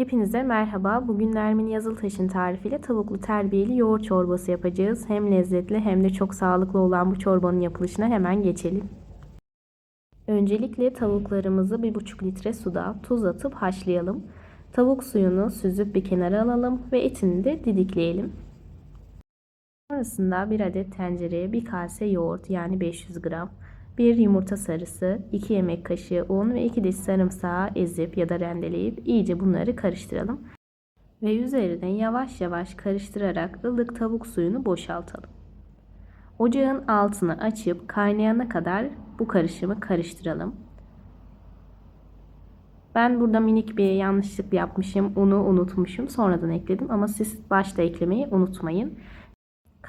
Hepinize merhaba. Bugün Nermin Yazıltaş'ın tarifiyle tavuklu terbiyeli yoğurt çorbası yapacağız. Hem lezzetli hem de çok sağlıklı olan bu çorbanın yapılışına hemen geçelim. Öncelikle tavuklarımızı 1,5 litre suda tuz atıp haşlayalım. Tavuk suyunu süzüp bir kenara alalım ve etini de didikleyelim. Sonrasında bir adet tencereye bir kase yoğurt yani 500 gram, bir yumurta sarısı, 2 yemek kaşığı un ve 2 diş sarımsağı ezip ya da rendeleyip iyice bunları karıştıralım. Ve üzerine yavaş yavaş karıştırarak ılık tavuk suyunu boşaltalım. Ocağın altını açıp kaynayana kadar bu karışımı karıştıralım. Ben burada minik bir yanlışlık yapmışım. Unu unutmuşum. Sonradan ekledim ama siz başta eklemeyi unutmayın.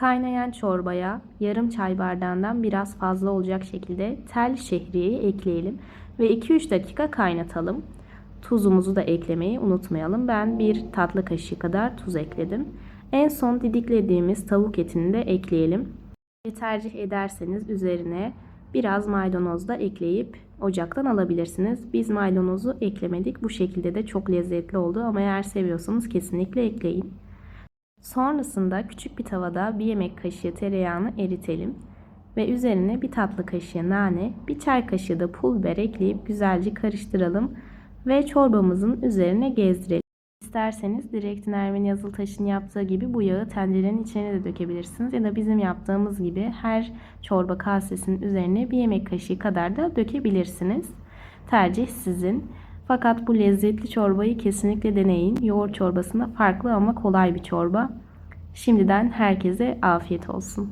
Kaynayan çorbaya yarım çay bardağından biraz fazla olacak şekilde tel şehriyeyi ekleyelim ve 2-3 dakika kaynatalım. Tuzumuzu da eklemeyi unutmayalım. Ben bir tatlı kaşığı kadar tuz ekledim. En son didiklediğimiz tavuk etini de ekleyelim. Tercih ederseniz üzerine biraz maydanoz da ekleyip ocaktan alabilirsiniz. Biz maydanozu eklemedik. Bu şekilde de çok lezzetli oldu ama eğer seviyorsanız kesinlikle ekleyin. Sonrasında küçük bir tavada bir yemek kaşığı tereyağını eritelim ve üzerine bir tatlı kaşığı nane, bir çay kaşığı da pul biber ekleyip güzelce karıştıralım ve çorbamızın üzerine gezdirelim. İsterseniz direkt Nermin Yazıltaş'ın yaptığı gibi bu yağı tencerenin içine de dökebilirsiniz ya da bizim yaptığımız gibi her çorba kasesinin üzerine bir yemek kaşığı kadar da dökebilirsiniz. Tercih sizin. Fakat bu lezzetli çorbayı kesinlikle deneyin. Yoğurt çorbasında farklı ama kolay bir çorba. Şimdiden herkese afiyet olsun.